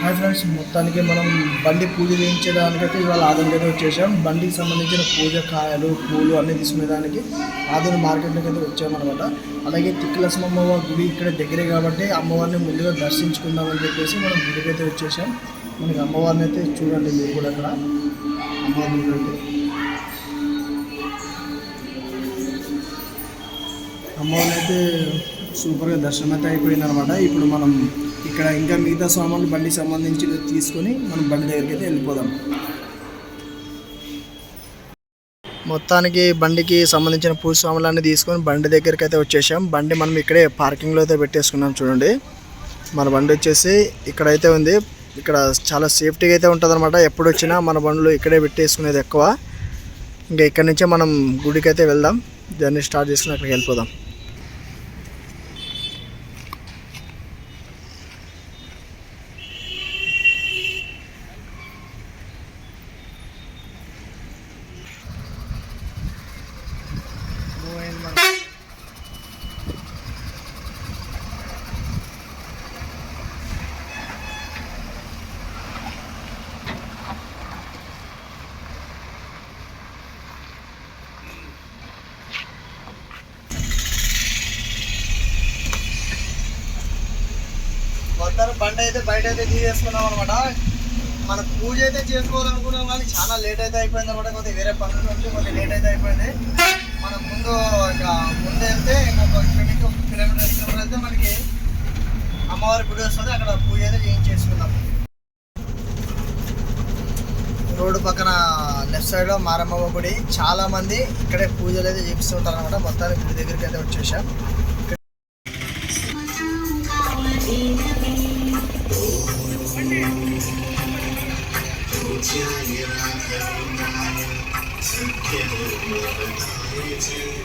Hi friends మొత్తానికి మనం బండి పూజ చేయించడానికైతే ఇవాళ ఆదోనికి వచ్చేసాం. బండికి సంబంధించిన పూజ కాయలు పూలు అన్నీ తీసుకునేదానికి ఆదోని మార్కెట్లోకి అయితే వచ్చామన్నమాట. అలాగే తిక్కులసం అమ్మవారి గుడి ఇక్కడ దగ్గరే కాబట్టి అమ్మవారిని ముందుగా దర్శించుకుందామని చెప్పేసి మనం గుడికి అయితే వచ్చేసాం. మనకి అమ్మవారిని అయితే చూడండి మీరు కూడా అక్కడ. అమ్మవారిని చూడండి. అమ్మవారిని అయితే సూపర్గా దర్శనం అయితే అయిపోయింది అనమాట ఇప్పుడు మనం ఇక్కడ ఇంకా మిగతా సామాన్లు బండి సంబంధించి తీసుకొని మనం బండి దగ్గరికి అయితే వెళ్ళిపోదాం. మొత్తానికి బండికి సంబంధించిన పూజ సామాన్లన్నీ తీసుకొని బండి దగ్గరికి అయితే వచ్చేసాం. బండి మనం ఇక్కడే పార్కింగ్లో అయితే పెట్టేసుకున్నాం చూడండి. మన బండి వచ్చేసి ఇక్కడైతే ఉంది. ఇక్కడ చాలా సేఫ్టీగా అయితే ఉంటుందన్నమాట. ఎప్పుడు వచ్చినా మన బండ్లు ఇక్కడే పెట్టేసుకునేది ఎక్కువ. ఇంకా ఇక్కడ నుంచే మనం గుడికి అయితే వెళ్దాం. జర్నీ స్టార్ట్ చేసుకుని అక్కడికి వెళ్ళిపోదాం మొత్తం బండి అయితే బయట అయితే తీసేసుకున్నాం అనమాట మన పూజ అయితే చేసుకోవాలనుకున్నాం కానీ చాలా లేట్ అయితే అయిపోయింది అనమాట కొద్దిగా వేరే పనుల నుంచి కొద్దిగా లేట్ అయితే అయిపోయింది. మనం ముందు ఇంకా ముందు వెళ్తే ఇంకొక ట్వంటీ నుంచి ఒక కిలోమీటర్ కిలోమీటర్ వెళ్తే మనకి అమ్మవారి గుడి వస్తుంది. అక్కడ పూజ అయితే చేయించేసుకుందాం రోడ్డు పక్కన లెఫ్ట్ సైడ్లో మారమ్మ గుడి. చాలా మంది ఇక్కడే పూజలు అయితే చేపిస్తుంటారు అనమాట మొత్తానికి గుడి దగ్గరికి అయితే వచ్చేసాం.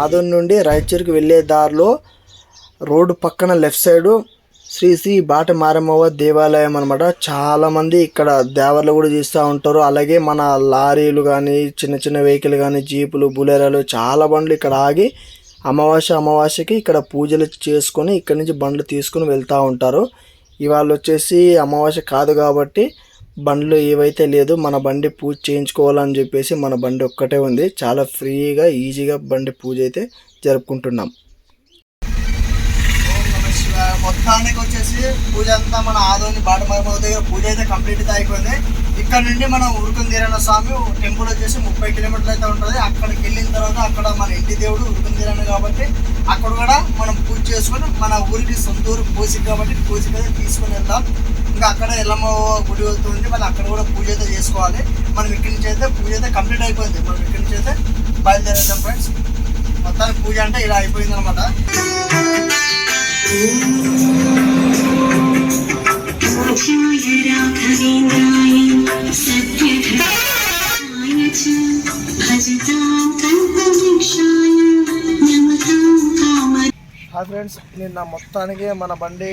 ఆదోన్ నుండి రాయచూరుకు వెళ్ళే దారిలో రోడ్డు పక్కన లెఫ్ట్ సైడు శ్రీ శ్రీ బాట మారమ్మవ దేవాలయం అనమాట చాలామంది ఇక్కడ దేవర్లు కూడా చేస్తూ ఉంటారు. అలాగే మన లారీలు కానీ చిన్న చిన్న వెహికల్ కానీ జీపులు బులెరాలు చాలా బండ్లు ఇక్కడ ఆగి అమావాస్య అమావాస్యకి ఇక్కడ పూజలు చేసుకొని ఇక్కడ నుంచి బండ్లు తీసుకొని వెళ్తూ ఉంటారు. ఇవాళ వచ్చేసి అమావాస్య కాదు కాబట్టి బండ్లు ఏవైతే లేదు మన బండి పూజ చేయించుకోవాలని చెప్పేసి మన బండి ఒక్కటే ఉంది. చాలా ఫ్రీగా ఈజీగా బండి పూజ అయితే జరుపుకుంటున్నాం. మొత్తానికి వచ్చేసి పూజ అంతా మన ఆదోని బాటమరమ్మ దగ్గర పూజ అయితే కంప్లీట్గా అయిపోయింది. ఇక్కడ నుండి మనం ఉరుకుందీరన్న స్వామి టెంపుల్ వచ్చేసి ముప్పై కిలోమీటర్లు అయితే ఉంటుంది. అక్కడికి వెళ్ళిన తర్వాత అక్కడ మన ఇంటి దేవుడు ఉరుకుందీరన్న కాబట్టి అక్కడ కూడా మనం పూజ చేసుకొని మన ఊరికి సొంత ఊరు కాబట్టి పూజకి అయితే తీసుకొని వెళ్తాం ఇంకా అక్కడ ఎల్లమ్మ గుడి అవుతుంది మళ్ళీ అక్కడ కూడా పూజ అయితే చేసుకోవాలి. మనం ఇక్కడి నుంచి అయితే పూజ అయితే కంప్లీట్ అయిపోయింది. మనం ఇక్కడి నుంచి అయితే బయలుదేరేద్దాం ఫ్రెండ్స్. మొత్తానికి పూజ అంటే ఇలా అయిపోయింది అనమాట ఫ్రెండ్స్ నిన్న మొత్తానికి మన బండి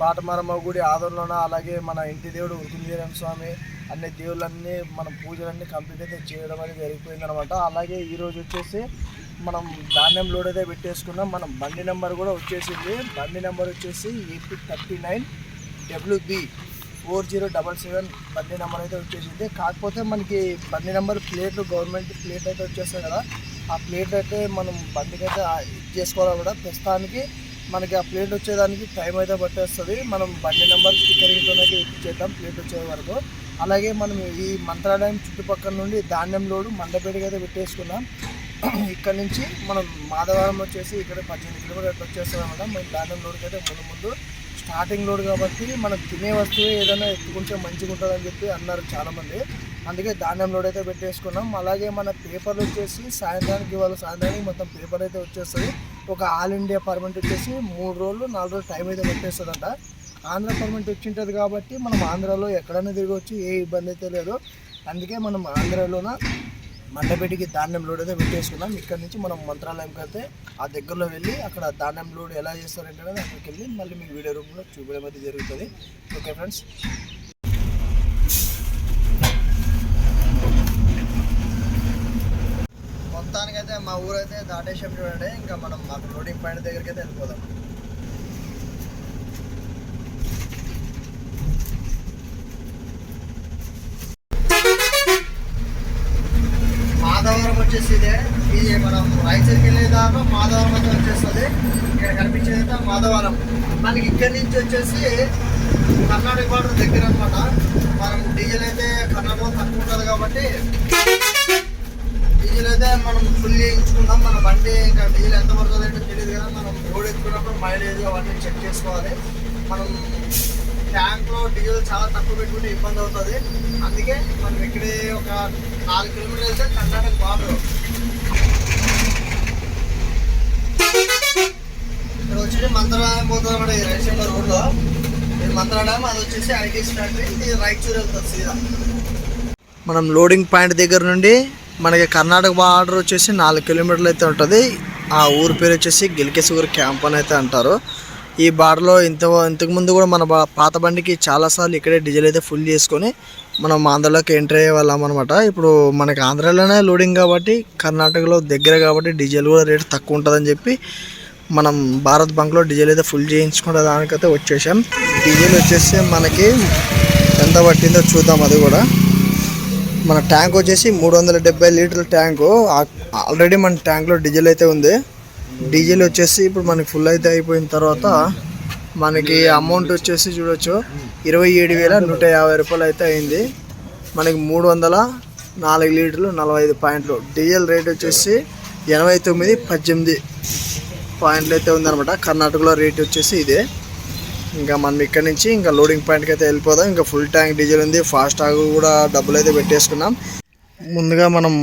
బాటమరమ్మ గుడి ఆదరణలోన అలాగే మన ఇంటి దేవుడు ఉరుకుందీరం స్వామి అన్ని దేవుళ్ళన్నీ మన పూజలన్నీ కంప్లీట్ అయితే చేయడం అనేది జరిగిపోయింది అనమాట అలాగే ఈరోజు వచ్చేసి మనం ధాన్యం లోడ్ అయితే పెట్టేసుకున్నాం. మనం బండి నెంబర్ కూడా వచ్చేసింది. బండి నెంబర్ వచ్చేసి AP thirty nine WB four zero double seven బండి నెంబర్ అయితే వచ్చేసింది. కాకపోతే మనకి బండి నెంబర్ ప్లేట్లు గవర్నమెంట్ ప్లేట్ అయితే వచ్చేస్తాయి కదా. ఆ ప్లేట్ అయితే మనం బండికి అయితే చేసుకోవాలి కూడా ప్రస్తుతానికి మనకి ఆ ప్లేట్ వచ్చేదానికి టైం అయితే పట్టేస్తుంది. మనం బండి నెంబర్ స్టిక్కరింగ్తో అయితే ఇప్పించేద్దాం ప్లేట్ వచ్చే వరకు. అలాగే మనం ఈ మంత్రాలయం చుట్టుపక్కల నుండి ధాన్యం లోడు మండపేటకి అయితే పెట్టేసుకున్నాం ఇక్కడ నుంచి మనం మాధవరం వచ్చేసి ఇక్కడ పద్దెనిమిది కిలోమీటర్లు వచ్చేస్తాం అనమాట మనం ధాన్యం లోడ్కి అయితే ముందు ముందు స్టార్టింగ్ లోడ్ కాబట్టి మనం తినే వస్తువు ఏదైనా ఎత్తుకుంటే మంచిగా ఉంటుందని చెప్పి అన్నారు చాలామంది. అందుకే ధాన్యం లోడ్ అయితే పెట్టేసుకున్నాం. అలాగే మన పేపర్లు వచ్చేసి సాయంత్రానికి ఇవాళ సాయంత్రానికి మొత్తం పేపర్ అయితే వచ్చేస్తుంది. ఒక ఆల్ ఇండియా పర్మనెంట్ వచ్చేసి మూడు రోజులు నాలుగు రోజులు టైం అయితే పెట్టేస్తుందంట. ఆంధ్ర పర్మెంట్ వచ్చింటుంది కాబట్టి మనం ఆంధ్రాలో ఎక్కడైనా తిరగవచ్చు ఏ ఇబ్బంది అయితే లేదు. అందుకే మనం ఆంధ్రాలోన మండపేటికి ధాన్యం లోడ్ అయితే పెట్టేసుకున్నాం. ఇక్కడ నుంచి మనం మంత్రాలయంకి అయితే ఆ దగ్గరలో వెళ్ళి అక్కడ ధాన్యం లోడ్ ఎలా చేస్తారంటే అక్కడికి వెళ్ళి మళ్ళీ మీకు వీడియో రూమ్లో చూపించడం అయితే జరుగుతుంది. Okay friends. మొత్తానికైతే మా ఊరైతే దాటేసాం చూడండి. ఇంకా మనం మాకు లోడింగ్ పాయింట్ దగ్గరికి అయితే వెళ్ళిపోదాం. మాధవరం వచ్చేసి ఇదే. ఇది మనం రాయచూరికి వెళ్ళే దాకా మాధవరం అయితే వచ్చేస్తుంది. ఇక్కడ కనిపించేది అయితే మాధవరం మనకి ఇక్కడి నుంచి వచ్చేసి కర్ణాటక బార్డర్ దగ్గర అనమాట మనం డీజిల్ అయితే కర్ణాటక తక్కువ ఉంటుంది కాబట్టి డీజిల్ అయితే మనం ఫుల్ చేయించుకున్నాం. మన బండి ఇంకా డీజిల్ ఎంత పడుతుంది అంటే తెలియదు కదా మనం రోడ్ ఎక్కుతున్నప్పుడు మైలేజ్ అవన్నీ చెక్ చేసుకోవాలి. మనం ట్యాంక్లో డీజిల్ చాలా తక్కువ పెట్టుకుంటే ఇబ్బంది అవుతుంది. అందుకే మనం ఇక్కడే ఒక నాలుగు కిలోమీటర్లు వెళ్తే కర్ణాటక బార్డర్ ఇక్కడ వచ్చేసి మంత్రాలయం పోతుంది అన్నమాట ఈ రైట్ సైడ్ రోడ్లో ఇది మంత్రాలయం అది వచ్చేసి ఐటీ ఫ్యాక్టరీ ఇది రైట్ సైడ్ వెళ్తుంది సీదా. మనం లోడింగ్ పాయింట్ దగ్గర నుండి మనకి కర్ణాటక బార్డర్ వచ్చేసి నాలుగు కిలోమీటర్లు అయితే ఉంటుంది. ఆ ఊరు పేరు వచ్చేసి గిలికేశ్వర్ క్యాంప్ అని అయితే అంటారు. ఈ బార్డర్లో ఇంత ఇంతకుముందు కూడా మన బా- పాత బండికి చాలాసార్లు ఇక్కడే డీజిల్ అయితే ఫుల్ చేసుకొని మనం ఆంధ్రలోకి ఎంటర్ అయ్యే వాళ్ళం అనమాట ఇప్పుడు మనకి ఆంధ్రాలోనే లోడింగ్ కాబట్టి కర్ణాటకలో దగ్గర కాబట్టి డీజిల్ కూడా రేట్ తక్కువ ఉంటుందని చెప్పి మనం భారత్ బంక్లో డీజిల్ అయితే ఫుల్ చేయించుకునే దానికైతే వచ్చేసాం. డీజిల్ వచ్చేసి మనకి ఎంత పట్టిందో చూద్దాం అది కూడా. మన ట్యాంక్ వచ్చేసి మూడు వందల డెబ్బై లీటర్ల ట్యాంకు. ఆల్రెడీ మన ట్యాంక్లో డీజిల్ అయితే ఉంది. డీజిల్ వచ్చేసి ఇప్పుడు మనకి ఫుల్ అయితే అయిపోయిన తర్వాత మనకి అమౌంట్ వచ్చేసి చూడొచ్చు. ఇరవై ఏడు వేల నూట యాభై రూపాయలు అయితే అయింది. మనకి మూడు వందల నాలుగు లీటర్లు నలభై ఐదు పాయింట్లు. డీజిల్ రేట్ వచ్చేసి ఎనభై తొమ్మిది పద్దెనిమిది పాయింట్లు అయితే ఉందన్నమాట. కర్ణాటకలో రేట్ వచ్చేసి ఇదే. ఇంకా మనం ఇక్కడ నుంచి ఇంకా లోడింగ్ పాయింట్కి అయితే వెళ్ళిపోదాం. ఇంకా ఫుల్ ట్యాంక్ డీజిల్ ఉంది. ఫాస్ట్ టాగ్ కూడా డబ్బులు అయితే పెట్టేసుకున్నాం. ముందుగా మనం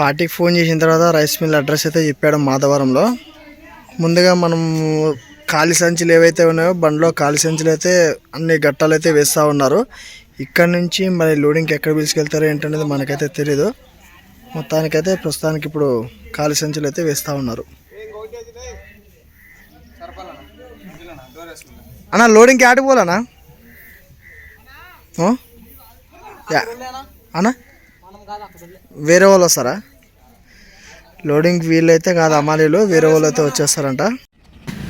పార్టీకి ఫోన్ చేసిన తర్వాత రైస్ మిల్ అడ్రస్ అయితే చెప్పాడు మాధవరంలో. ముందుగా మనం ఖాళీ సంచులు ఏవైతే ఉన్నాయో బండిలో ఖాళీ సంచులు అయితే అన్ని గట్టాలు అయితే వేస్తూ ఉన్నారు. ఇక్కడ నుంచి మరి లోడింగ్కి ఎక్కడ పిలుచుకెళ్తారో ఏంటనేది మనకైతే తెలియదు మొత్తానికైతే ప్రస్తుతానికి ఇప్పుడు ఖాళీ సంచులు అయితే వేస్తూ ఉన్నారు. అన్న లోడింగ్కి ఆడికి పోలేనా? ఓ? యా. అన్న? వేరే వాళ్ళు వస్తారా? లోడింగ్ వీళ్ళైతే కాదు అమాలీలు వేరే వాళ్ళు అయితే వచ్చేస్తారంట.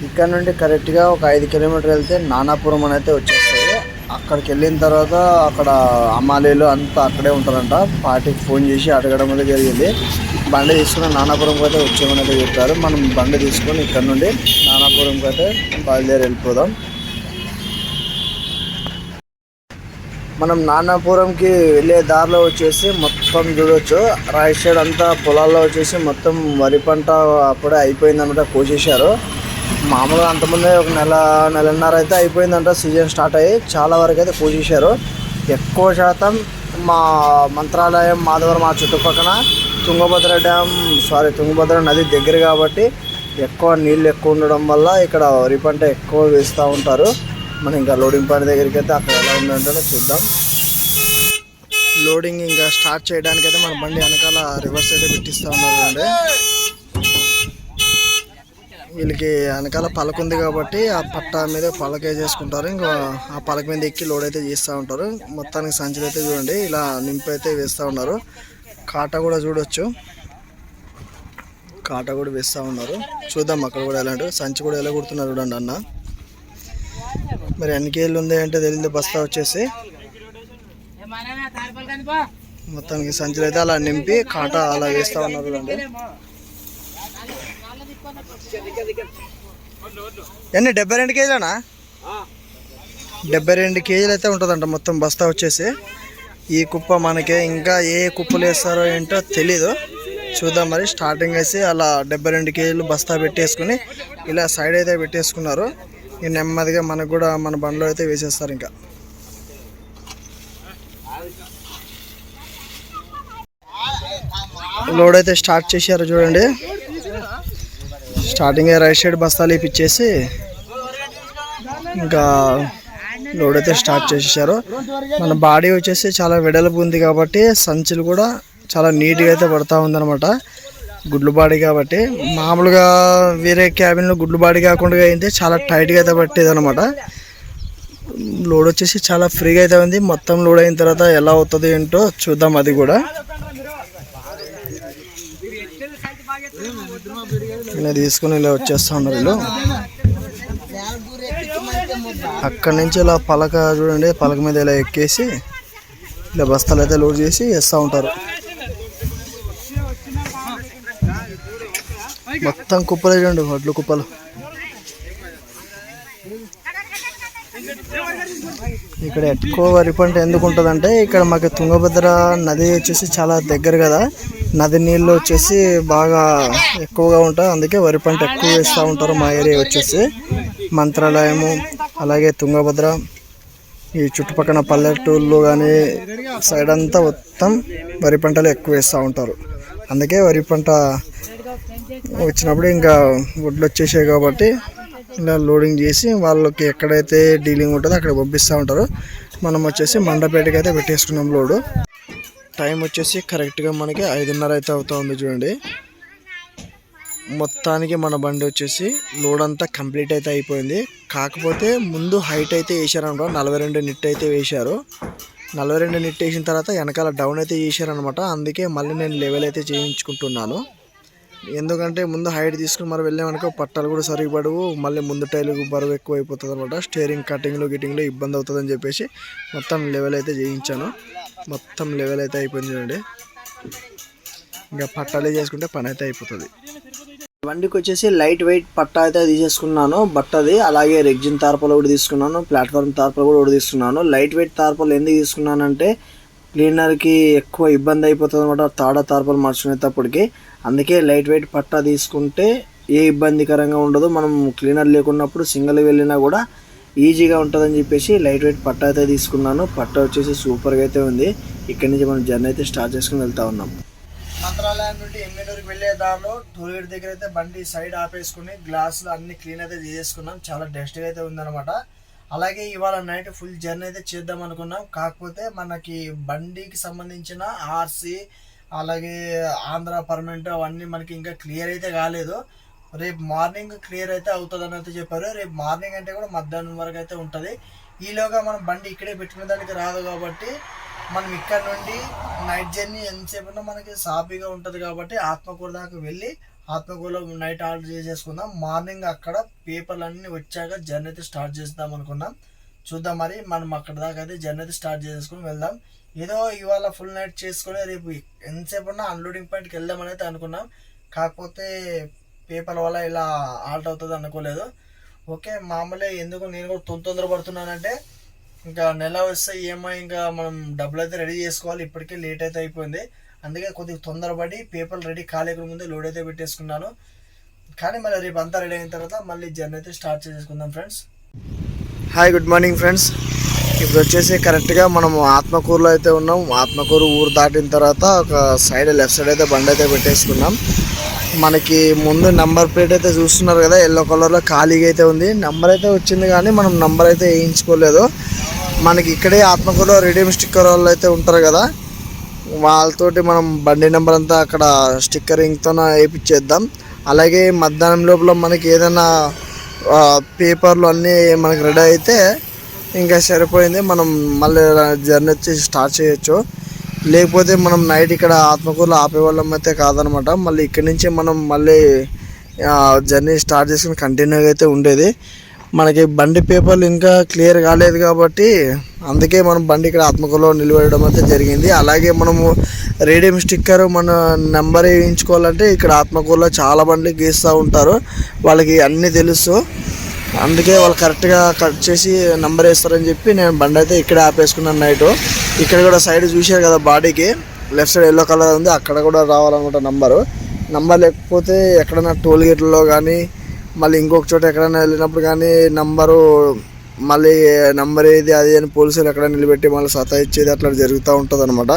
ఇక్కడ నుండి కరెక్ట్గా ఒక ఐదు కిలోమీటర్ వెళ్తే నానాపురం అని అయితే వచ్చేస్తుంది. అక్కడికి వెళ్ళిన తర్వాత అక్కడ అమ్మాలీలు అంతా అక్కడే ఉంటారంట. పార్టీకి ఫోన్ చేసి అడగడం అనేది జరిగింది. బండి తీసుకుని నానాపురంకి అయితే వచ్చామని అయితే చెప్పారు. మనం బండి తీసుకొని ఇక్కడ నుండి నానాపురంకి అయితే బయలుదేరి వెళ్ళిపోదాం. మనం నానాపురంకి వెళ్ళే దారిలో వచ్చేసి మొత్తం చూడొచ్చు. రైట్ సైడ్ అంతా పొలాల్లో వచ్చేసి మొత్తం వరి పంట అప్పుడే అయిపోయిందన్నమాట కోసేశారు. మామూలుగా అంతకుముందే ఒక నెల నెలన్నర అయితే అయిపోయిందంట సీజన్ స్టార్ట్ అయ్యి చాలా వరకు అయితే కోసేశారు. ఎక్కువ శాతం మా మంత్రాలయం మాధవరం మా చుట్టుపక్కన తుంగభద్ర డ్యామ్ సారీ తుంగభద్ర నది దగ్గర కాబట్టి ఎక్కువ నీళ్ళు ఎక్కువ ఉండడం వల్ల ఇక్కడ వరి పంట ఎక్కువ వేస్తూ ఉంటారు. మనం ఇంకా లోడింగ్ పాయింట్ దగ్గరికి అయితే అక్కడ ఎలా ఉందంటే చూద్దాం. లోడింగ్ ఇంకా స్టార్ట్ చేయడానికి అయితే మన బండి వెనకాల రివర్స్ అయితే పెట్టిస్తూ ఉన్నారు అండి వీళ్ళకి వెనకాల పలక ఉంది కాబట్టి ఆ పట్ట మీద పలకే చేసుకుంటారు ఇంకా ఆ పలక మీద ఎక్కి లోడ్ అయితే చేస్తూ ఉంటారు. మొత్తానికి సంచులు అయితే చూడండి ఇలా నింపి అయితే వేస్తూ ఉన్నారు. కాటా కూడా చూడొచ్చు. కాటా కూడా వేస్తూ ఉన్నారు. చూద్దాం అక్కడ కూడా ఎలాంటి సంచి కూడా ఎలా కుడుతున్నారు చూడండి అన్న. మరి ఎన్ని కేజీలు ఉంది అంటే తెలియదు బస్తా వచ్చేసి మొత్తానికి సంచులు అయితే అలా నింపి కాటా అలా వేస్తూ ఉన్నారు ఎన్ని? డెబ్బై రెండు కేజీలనా? డెబ్బై రెండు కేజీలు అయితే ఉంటుందంట మొత్తం బస్తా వచ్చేసి. ఈ కుప్ప మనకి ఇంకా ఏ కుప్పలు వేస్తారో ఏంటో తెలీదు. చూద్దాం మరి. స్టార్టింగ్ వేసి అలా డెబ్బై రెండు కేజీలు బస్తా పెట్టేసుకుని ఇలా సైడ్ అయితే పెట్టేసుకున్నారు. ఇక నెమ్మదిగా మనకు కూడా మన బండ్లో అయితే వేసేస్తారు ఇంకా. లోడ్ అయితే స్టార్ట్ చేశారు చూడండి. స్టార్టింగ్ రైట్ సైడ్ బస్తాలు ఇప్పించేసి ఇంకా లోడ్ అయితే స్టార్ట్ చేసేసారు మన బాడీ వచ్చేసి చాలా వెడల్పు ఉంది కాబట్టి సంచులు కూడా చాలా నీట్గా అయితే పడతా ఉందన్నమాట. గుడ్లు బాడీ కాబట్టి మామూలుగా వేరే క్యాబిన్లో గుడ్లు బాడీ కాకుండా అయితే చాలా టైట్గా అయితే పట్టేది అనమాట లోడ్ వచ్చేసి చాలా ఫ్రీగా అయితే ఉంది. మొత్తం లోడ్ అయిన తర్వాత ఎలా అవుతుంది ఏంటో చూద్దాం అది కూడా. ఇలా తీసుకుని ఇలా వచ్చేస్తా ఉన్నారు వీళ్ళు. అక్కడి నుంచి ఇలా పలక చూడండి పలక మీద ఇలా ఎక్కేసి ఇలా బస్తాలు అయితే లోడ్ చేసి వేస్తూ ఉంటారు. మొత్తం కుప్పలే చూడండి వడ్లు కుప్పలు. ఇక్కడ ఎక్కువ వరి పంట ఎందుకు ఉంటుందంటే ఇక్కడ మాకు తుంగభద్ర నది వచ్చేసి చాలా దగ్గర కదా. నది నీళ్ళు వచ్చేసి బాగా ఎక్కువగా ఉంటాయి అందుకే వరి పంట ఎక్కువ వేస్తూ ఉంటారు మా ఏరియా వచ్చేసి. మంత్రాలయము అలాగే తుంగభద్ర ఈ చుట్టుపక్కల పల్లెటూళ్ళు కానీ సైడ్ అంతా మొత్తం వరి పంటలు ఎక్కువ వేస్తూ ఉంటారు. అందుకే వరి పంట వచ్చినప్పుడు ఇంకా వడ్లు వచ్చేసాయి కాబట్టి ఇలా లోడింగ్ చేసి వాళ్ళకి ఎక్కడైతే డీలింగ్ ఉంటుందో అక్కడ పంపిస్తూ ఉంటారు. మనం వచ్చేసి మండపేటకి అయితే పెట్టేసుకున్నాం లోడు టైం వచ్చేసి కరెక్ట్గా మనకి ఐదున్నర అయితే అవుతూ ఉంది చూడండి. మొత్తానికి మన బండి వచ్చేసి లోడ్ అంతా కంప్లీట్ అయితే అయిపోయింది. కాకపోతే ముందు హైట్ అయితే వేసారనమాట నలభై రెండు నిట్ అయితే వేశారు. నలభై రెండు నిట్ వేసిన తర్వాత వెనకాల డౌన్ అయితే చేశారనమాట అందుకే మళ్ళీ నేను లెవెల్ అయితే చేయించుకుంటున్నాను. ఎందుకంటే ముందు హైట్ తీసుకుని మరి వెళ్ళామనుకో పట్టాలు కూడా సరిగ్గా పడవు. మళ్ళీ ముందు టైలు బరువు ఎక్కువ అయిపోతుంది అనమాట. స్టేరింగ్ కటింగ్లో గిటింగ్లో ఇబ్బంది అవుతుందని చెప్పేసి మొత్తం లెవెల్ అయితే చేయించాను. మొత్తం లెవెల్ అయితే అయిపోయింది చూడండి. ఇంకా పట్టాలే చేసుకుంటే పని అయితే అయిపోతుంది. బండికి వచ్చేసి లైట్ వెయిట్ పట్టా అయితే తీసేసుకున్నాను. బట్టది అలాగే రెగ్జిన్ తార్పలు కూడా తీసుకున్నాను. ప్లాట్ఫామ్ తార్పలు కూడా ఒకటి తీసుకున్నాను. లైట్ వెయిట్ తార్పలు ఎందుకు తీసుకున్నానంటే క్లీనర్కి ఎక్కువ ఇబ్బంది అయిపోతుంది అనమాట. తాడ తార్పలు మార్చుకునేటప్పటికి. అందుకే లైట్ వెయిట్ పట్టా తీసుకుంటే ఏ ఇబ్బందికరంగా ఉండదు. మనం క్లీనర్ లేకున్నప్పుడు సింగిల్ వెళ్ళినా కూడా ఈజీగా ఉంటుందని చెప్పేసి లైట్ వెయిట్ పట్టా అయితే తీసుకున్నాను. పట్టా వచ్చేసి సూపర్గా అయితే ఉంది. ఇక్కడి నుంచి మనం జర్నీ అయితే స్టార్ట్ చేసుకుని వెళ్తా ఉన్నాం. మంత్రాలయం నుండి ఎమ్మెనూరుకి వెళ్ళే దారిలో టోల్గేట్ దగ్గర అయితే బండి సైడ్ ఆపేసుకుని గ్లాసులు అన్ని క్లీన్ అయితే చేసేసుకున్నాం. చాలా డస్ట్గా అయితే ఉందన్నమాట. అలాగే ఇవాళ నైట్ ఫుల్ జర్నీ అయితే చేద్దాం అనుకున్నాం. కాకపోతే మనకి బండికి సంబంధించిన ఆర్సీ అలాగే ఆంధ్ర పర్మనెంట్ అవన్నీ మనకి ఇంకా క్లియర్ అయితే కాలేదు. రేపు మార్నింగ్ క్లియర్ అయితే అవుతుందని అయితే చెప్పారు. రేపు మార్నింగ్ అంటే కూడా మధ్యాహ్నం వరకు అయితే ఉంటుంది. ఈలోగా మనం బండి ఇక్కడే పెట్టుకునే దానికి రాదు కాబట్టి మనం ఇక్కడ నుండి నైట్ జర్నీ ఎంతసేపు ఉన్నా మనకి సాఫీగా ఉంటుంది కాబట్టి ఆత్మకూర దాకా వెళ్ళి ఆత్మకూరలో నైట్ ఆర్డర్ చేసేసుకుందాం. మార్నింగ్ అక్కడ పేపర్లు అన్నీ వచ్చాక జర్నీ అయితే స్టార్ట్ చేద్దాం అనుకున్నాం. చూద్దాం మరి మనం అక్కడ దాకా అయితే జర్నీ అయితే స్టార్ట్ చేసేసుకుని వెళ్దాం. ఏదో ఇవాళ ఫుల్ నైట్ చేసుకుని రేపు ఎంతసేపు ఉన్నా అన్లోడింగ్ పాయింట్కి వెళ్దామని అయితే అనుకున్నాం. కాకపోతే పేపర్ వల్ల ఇలా ఆల్ట్ అవుతుంది అనుకోలేదు. ఓకే మామూలే ఎందుకు నేను కూడా తొందర తొందర పడుతున్నానంటే ఇంకా నెల వస్తే ఈఎంఐ ఇంకా మనం డబ్బులు అయితే రెడీ చేసుకోవాలి. ఇప్పటికే లేట్ అయితే అయిపోయింది. అందుకే కొద్దిగా తొందరపడి పేపర్లు రెడీ కాలేకుండా ముందే లోడ్ అయితే పెట్టేసుకున్నాను. కానీ మళ్ళీ రేపు అంతా రెడీ అయిన తర్వాత మళ్ళీ జర్నీ అయితే స్టార్ట్ చేసుకుందాం friends hi good morning friends ఇప్పుడు వచ్చేసి కరెక్ట్గా మనం ఆత్మకూరులో అయితే ఉన్నాం. ఆత్మకూరు ఊరు దాటిన తర్వాత ఒక సైడ్ లెఫ్ట్ సైడ్ అయితే బండి అయితే పెట్టేసుకున్నాం. మనకి ముందు నెంబర్ ప్లేట్ అయితే చూస్తున్నారు కదా ఎల్లో కలర్లో ఖాళీగా అయితే ఉంది. నెంబర్ అయితే వచ్చింది కానీ మనం నెంబర్ అయితే వేయించుకోలేదు. మనకి ఇక్కడే ఆత్మకూరులో రెడీమ్ స్టిక్కర్ వాళ్ళు అయితే ఉంటారు కదా వాళ్ళతోటి మనం బండి నెంబర్ అంతా అక్కడ స్టిక్కరింగ్తో వేయించేద్దాం. అలాగే మధ్యాహ్నం లోపల మనకి ఏదైనా పేపర్లు అన్నీ మనకి రెడీ అయితే ఇంకా సరిపోయింది. మనం మళ్ళీ జర్నీ వచ్చి స్టార్ట్ చేయొచ్చు. లేకపోతే మనం నైట్ ఇక్కడ ఆత్మకూరులో ఆపేవాళ్ళం అయితే కాదనమాట. మళ్ళీ ఇక్కడి నుంచి మనం మళ్ళీ జర్నీ స్టార్ట్ చేసుకుని కంటిన్యూగా అయితే ఉండేది. మనకి బండి పేపర్లు ఇంకా క్లియర్ కాలేదు కాబట్టి అందుకే మనం బండి ఇక్కడ ఆత్మకూరులో నిలబెట్టడం అయితే జరిగింది. అలాగే మనము రేడియం స్టిక్కర్ మన నెంబర్ వేయించుకోవాలంటే ఇక్కడ ఆత్మకూరులో చాలా బండ్లు గీస్తూ ఉంటారు. వాళ్ళకి అన్నీ తెలుసు. అందుకే వాళ్ళు కరెక్ట్గా కట్ చేసి నంబర్ వేస్తారని చెప్పి నేను బండి అయితే ఇక్కడ ఆపేసుకున్నాను నైట్. ఇక్కడ కూడా సైడ్ చూశారు కదా బాడీకి. లెఫ్ట్ సైడ్ ఎల్లో కలర్ ఉంది. అక్కడ కూడా రావాలనమాట నంబరు. నంబర్ లేకపోతే ఎక్కడైనా టోల్ గేట్లో కానీ మళ్ళీ ఇంకొక చోట ఎక్కడైనా వెళ్ళినప్పుడు కానీ నంబరు మళ్ళీ నంబర్ ఏది అది అని పోలీసులు ఎక్కడ నిలబెట్టి మళ్ళీ సత ఇచ్చేది అట్లా జరుగుతూ ఉంటుంది అనమాట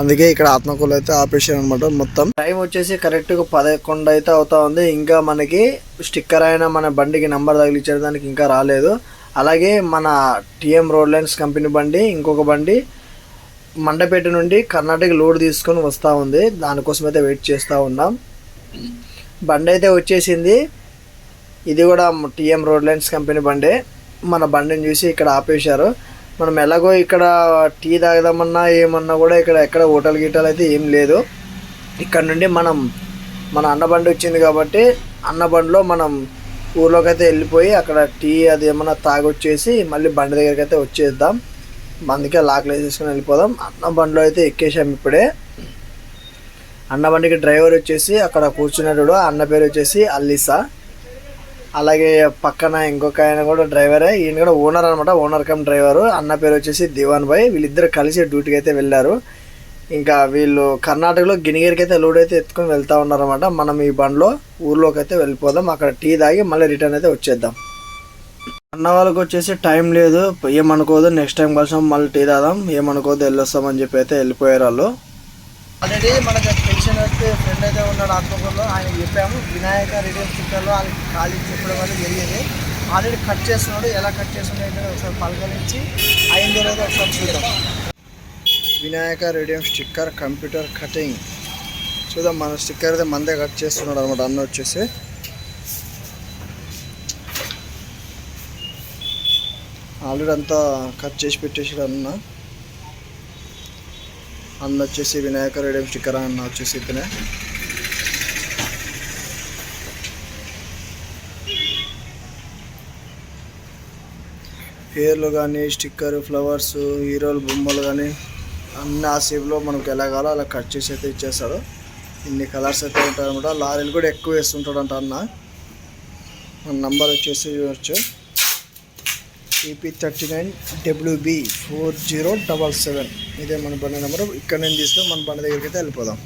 అందుకే ఇక్కడ ఆత్మకూలు అయితే ఆపేసాను అనమాట మొత్తం. టైం వచ్చేసి కరెక్ట్గా పదకొండు అయితే అవుతా ఉంది. ఇంకా మనకి స్టిక్కర్ అయినా మన బండికి నంబర్ తగిలించడానికి ఇంకా రాలేదు. అలాగే మన టీఎం రోడ్ లైన్స్ కంపెనీ బండి ఇంకొక బండి మండపేట నుండి కర్ణాటక లోడ్ తీసుకొని వస్తూ ఉంది. దానికోసం అయితే వెయిట్ చేస్తూ ఉన్నాం. బండి అయితే వచ్చేసింది. ఇది కూడా టిఎం రోడ్ లైన్స్ కంపెనీ బండి. మన బండిని చూసి ఇక్కడ ఆపేశారు. మనం ఎలాగో ఇక్కడ టీ తాగదామన్నా ఏమన్నా కూడా ఇక్కడ ఎక్కడ హోటల్ గీటల్ అయితే ఏం లేదు. ఇక్కడ నుండి మనం మన అన్నబండి వచ్చింది కాబట్టి అన్నబండిలో మనం ఊర్లోకి అయితే వెళ్ళిపోయి అక్కడ టీ అది ఏమన్నా తాగొచ్చేసి మళ్ళీ బండి దగ్గరికి అయితే వచ్చేద్దాం. అందుకే లాక్లు వేసేసుకొని వెళ్ళిపోదాం. అన్న బండిలో అయితే ఎక్కేసాం ఇప్పుడే. అన్న బండికి డ్రైవర్ వచ్చేసి అక్కడ కూర్చున్నాడు అన్న పేరు వచ్చేసి అల్లిసా. అలాగే పక్కన ఇంకొక ఆయన కూడా డ్రైవరే. ఈయన కూడా ఓనర్ అనమాట ఓనర్ కమ్ డ్రైవరు. అన్న పేరు వచ్చేసి దివాన్ భాయ్. వీళ్ళిద్దరు కలిసి డ్యూటీకి అయితే వెళ్ళారు. ఇంకా వీళ్ళు కర్ణాటకలో గినిగిరికి అయితే లోడ్ అయితే ఎత్తుకొని వెళ్తా ఉన్నారన్నమాట. మనం ఈ బండ్లో ఊర్లోకి అయితే వెళ్ళిపోదాం. అక్కడ టీ తాగి మళ్ళీ రిటర్న్ అయితే వచ్చేద్దాం. అన్న వాళ్ళకి వచ్చేసి టైం లేదు. ఏమనుకోదు నెక్స్ట్ టైం కలిసి మళ్ళీ టీ తాదాం ఏమనుకోదు వెళ్ళొస్తామని చెప్పి అయితే వెళ్ళిపోయారు వాళ్ళు. ఆల్రెడీ ఫ్రెండ్ అయితే ఉన్నాడు ఆత్మకూరులో. ఆయన చెప్పాము వినాయక రేడియో స్టిక్కర్లో ఆయన ఖాళీ చెప్పడం వల్ల జరిగేది. ఆల్రెడీ కట్ చేస్తున్నాడు. ఎలా కట్ చేస్తున్నాడు ఏంటో ఒకసారి పలకరించి అయిన తర్వాత ఒకసారి చూద్దాం. Vinayaka radium sticker computer cutting. చూద్దాం మన స్టిక్కర్ అయితే మందే కట్ చేస్తున్నాడు అనమాట. అన్న వచ్చేసి. ఆల్రెడీ అంతా కట్ చేసి పెట్టేసాడు అన్న. అన్న వచ్చేసి వినాయక రేడియం స్టిక్కర్ అన్న వచ్చేసి ఇతనే. పేర్లు కానీ స్టిక్కర్ ఫ్లవర్స్ హీరోలు బొమ్మలు కానీ అన్ని ఆ షేప్లో మనకు ఎలా కావాలో అలా కట్ చేసి అయితే ఇచ్చేస్తాడు. ఇన్ని కలర్స్ అయితే ఉంటాయన్నమాట. లారీలు కూడా ఎక్కువ వేస్తుంటాడంట అన్న. మన నంబర్ వచ్చేసి చూడొచ్చు AP thirty nine WB four zero double seven. ఇదే మన బండి నెంబర్. ఇక్కడ నుంచి తీసుకొని మన బండి దగ్గరికి అయితే వెళ్ళిపోదాం.